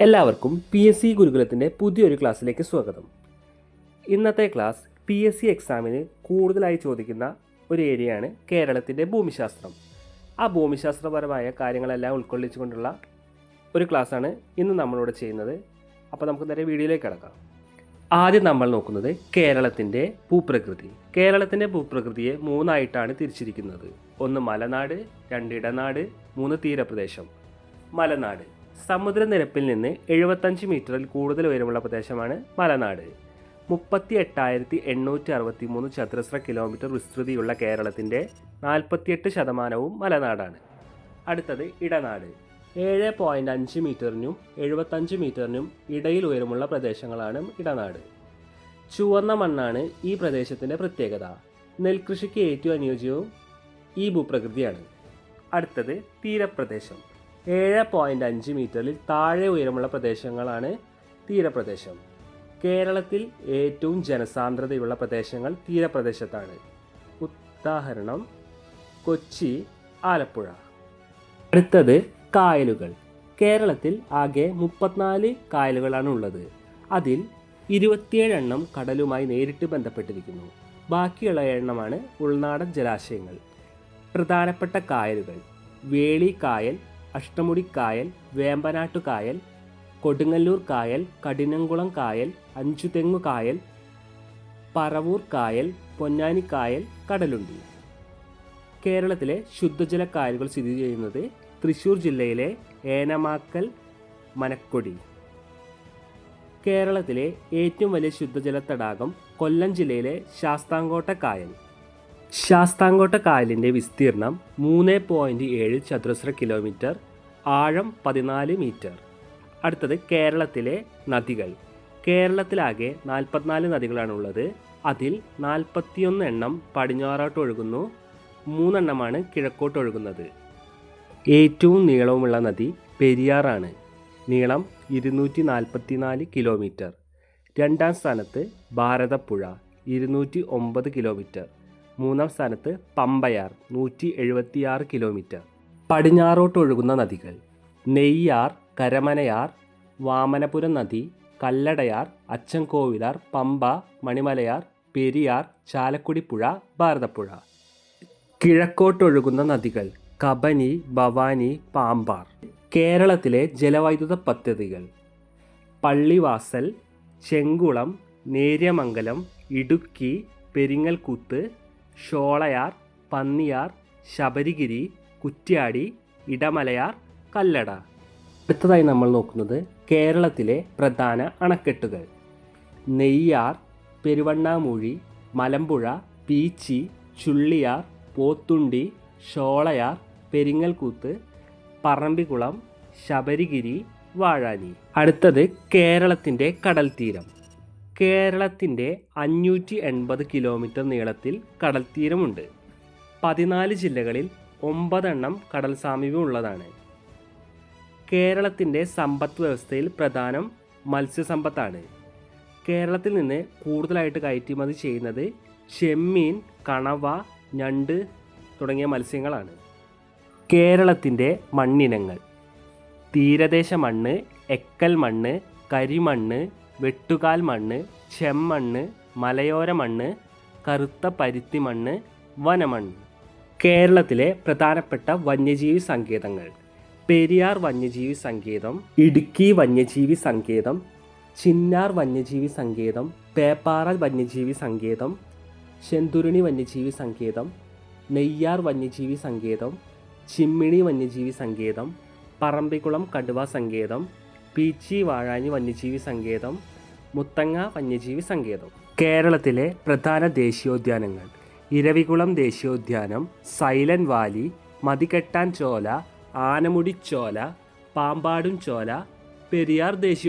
എല്ലാവർക്കും P S C ഗുരുകുലത്തിന്റെ പുതിയൊരു ക്ലാസ്സിലേക്ക് സ്വാഗതം. ഇന്നത്തെ ക്ലാസ് പി എസ് സി എക്സാമിന് കൂടുതലായി ചോദിക്കുന്ന ഒരു ഏരിയയാണ് കേരളത്തിന്റെ ഭൂമിശാസ്ത്രം. ആ ഭൂമിശാസ്ത്രപരമായ കാര്യങ്ങളെല്ലാം ഉൾക്കൊള്ളിച്ചുകൊണ്ടുള്ള ഒരു ക്ലാസ്സാണ് ഇന്ന് നമ്മളിവിടെ ചെയ്യുന്നത്. അപ്പോൾ നമുക്ക് നേരെ വീഡിയോയിലേക്ക് കിടക്കാം. ആദ്യം നമ്മൾ നോക്കുന്നത് കേരളത്തിന്റെ ഭൂപ്രകൃതി. കേരളത്തിന്റെ ഭൂപ്രകൃതിയെ മൂന്നായിട്ടാണ് തിരിച്ചിരിക്കുന്നത്. ഒന്ന് മലനാട് രണ്ട് ഇടനാട് മൂന്ന് തീരപ്രദേശം. മലനാട്. സമുദ്രനിരപ്പിൽ നിന്ന് എഴുപത്തഞ്ച് മീറ്ററിൽ കൂടുതൽ ഉയരമുള്ള പ്രദേശമാണ് മലനാട്. മുപ്പത്തി എട്ടായിരത്തി എണ്ണൂറ്റി അറുപത്തി മൂന്ന് ചതുരശ്ര കിലോമീറ്റർ വിസ്തൃതിയുള്ള കേരളത്തിന്റെ നാൽപ്പത്തിയെട്ട് ശതമാനവും മലനാടാണ്. അടുത്തത് ഇടനാട്. ഏഴ് പോയിന്റ് അഞ്ച് മീറ്ററിനും എഴുപത്തഞ്ച് മീറ്ററിനും ഇടയിൽ ഉയരമുള്ള പ്രദേശങ്ങളാണ് ഇടനാട്. ചുവന്ന മണ്ണാണ് ഈ പ്രദേശത്തിന്റെ പ്രത്യേകത. നെൽകൃഷിക്ക് ഏറ്റവും അനുയോജ്യവും ഈ ഭൂപ്രകൃതിയാണ്. അടുത്തത് തീരപ്രദേശം. ഏഴ് പോയിന്റ് അഞ്ച് മീറ്ററിൽ താഴെ ഉയരമുള്ള പ്രദേശങ്ങളാണ് തീരപ്രദേശം. കേരളത്തിൽ ഏറ്റവും ജനസാന്ദ്രതയുള്ള പ്രദേശങ്ങൾ തീരപ്രദേശത്താണ്. ഉദാഹരണം കൊച്ചി ആലപ്പുഴ. അടുത്തത് കായലുകൾ. കേരളത്തിൽ ആകെ മുപ്പത്തിനാല് കായലുകളാണ് ഉള്ളത്. അതിൽ ഇരുപത്തിയേഴ് എണ്ണം കടലുമായി നേരിട്ട് ബന്ധപ്പെട്ടിരിക്കുന്നു. ബാക്കിയുള്ള എണ്ണമാണ് ഉൾനാടൻ ജലാശയങ്ങൾ. പ്രധാനപ്പെട്ട കായലുകൾ. വേളി കായൽ അഷ്ടമുടി വേമ്പനാട്ടുകായൽ വേമ്പനാട്ടു കായൽ കൊടുങ്ങല്ലൂർ കായൽ കഠിനംകുളം കായൽ അഞ്ചുതെങ്ങു കായൽ പറവൂർ കായൽ പൊന്നാനിക്കായൽ കടലുണ്ടി. കേരളത്തിലെ ശുദ്ധജല കായലുകൾ സ്ഥിതി ചെയ്യുന്നത് തൃശ്ശൂർ ജില്ലയിലെ ഏനമാക്കൽ മനക്കൊടി. കേരളത്തിലെ ഏറ്റവും വലിയ ശുദ്ധജല തടാകം കൊല്ലം ജില്ലയിലെ ശാസ്താംകോട്ട കായൽ ശാസ്താംകോട്ട കായലിന്റെ വിസ്തീർണം മൂന്ന് പോയിന്റ് ഏഴ് ചതുരശ്ര കിലോമീറ്റർ ആഴം പതിനാല് മീറ്റർ. അടുത്തത് കേരളത്തിലെ നദികൾ. കേരളത്തിലാകെ നാൽപ്പത്തിനാല് നദികളാണുള്ളത്. അതിൽ നാൽപ്പത്തിയൊന്ന് എണ്ണം പടിഞ്ഞാറോട്ട് ഒഴുകുന്നു. മൂന്നെണ്ണമാണ് കിഴക്കോട്ട് ഒഴുകുന്നത്. ഏറ്റവും നീളവുമുള്ള നദി പെരിയാറാണ്. നീളം ഇരുന്നൂറ്റി നാൽപ്പത്തി നാല് കിലോമീറ്റർ. രണ്ടാം സ്ഥാനത്ത് ഭാരതപ്പുഴ ഇരുന്നൂറ്റി ഒമ്പത് കിലോമീറ്റർ. മൂന്നാം സ്ഥാനത്ത് പമ്പയാർ നൂറ്റി എഴുപത്തിയാറ് കിലോമീറ്റർ. പടിഞ്ഞാറോട്ട് ഒഴുകുന്ന നദികൾ. നെയ്യാർ കരമനയാർ വാമനപുരം നദി കല്ലടയാർ അച്ചൻകോവിലാർ പമ്പ മണിമലയാർ പെരിയാർ ചാലക്കുടി പുഴ ഭാരതപ്പുഴ കിഴക്കോട്ടൊഴുകുന്ന നദികൾ കബനി ഭവാനി പാമ്പാർ. കേരളത്തിലെ ജലവൈദ്യുത പദ്ധതികൾ. പള്ളിവാസൽ ചെങ്കുളം നേര്യമംഗലം ഇടുക്കി പെരിങ്ങൽകുത്ത് ഷോളയാർ പന്നിയാർ ശബരിഗിരി കുറ്റ്യാടി ഇടമലയാർ കല്ലട. അടുത്തതായി നമ്മൾ നോക്കുന്നത് കേരളത്തിലെ പ്രധാന അണക്കെട്ടുകൾ. നെയ്യാർ പെരുവണ്ണാമൂഴി മലമ്പുഴ പീച്ചി ചുള്ളിയാർ പോത്തുണ്ടി ഷോളയാർ പെരിങ്ങൽകൂത്ത് പറമ്പിക്കുളം ശബരിഗിരി വാഴാനി. അടുത്തത് കേരളത്തിന്റെ കടൽ തീരം കേരളത്തിന്റെ അഞ്ഞൂറ്റി എൺപത് കിലോമീറ്റർ നീളത്തിൽ കടൽത്തീരമുണ്ട്. പതിനാല് ജില്ലകളിൽ ഒമ്പതെണ്ണം കടൽ സാമീപ്യം ഉള്ളതാണ്. കേരളത്തിന്റെ സമ്പദ് വ്യവസ്ഥയിൽ പ്രധാനം മത്സ്യസമ്പത്താണ്. കേരളത്തിൽ നിന്ന് കൂടുതലായിട്ട് കയറ്റുമതി ചെയ്യുന്നത് ചെമ്മീൻ കണവ ഞണ്ട് തുടങ്ങിയ മത്സ്യങ്ങളാണ്. കേരളത്തിന്റെ മണ്ണിനങ്ങൾ. തീരദേശ മണ്ണ് എക്കൽ മണ്ണ് കരിമണ്ണ് വെട്ടുകാൽ മണ്ണ് ചെമ്മണ്ണ് മലയോര മണ്ണ് കറുത്ത പരുത്തി മണ്ണ് വനമണ്ണ്. കേരളത്തിലെ പ്രധാനപ്പെട്ട വന്യജീവി സങ്കേതങ്ങൾ. പെരിയാർ വന്യജീവി സങ്കേതം ഇടുക്കി വന്യജീവി സങ്കേതം ചിന്നാർ വന്യജീവി സങ്കേതം പേപ്പാറ വന്യജീവി സങ്കേതം ശെന്തുരുണി വന്യജീവി സങ്കേതം നെയ്യാർ വന്യജീവി സങ്കേതം ചിമ്മിണി വന്യജീവി സങ്കേതം പറമ്പിക്കുളം കടുവ സങ്കേതം പീച്ചി വാഴാനി വന്യജീവി സങ്കേതം മുത്തങ്ങ വന്യജീവി സങ്കേതം. കേരളത്തിലെ പ്രധാന ദേശീയോദ്യാനങ്ങൾ. ഇരവികുളം ദേശീയോദ്യാനം സൈലന്റ് വാലി മതികെട്ടാൻ ചോല ആനമുടി ചോല പാമ്പാടും ചോല പെരിയാർ ദേശീയ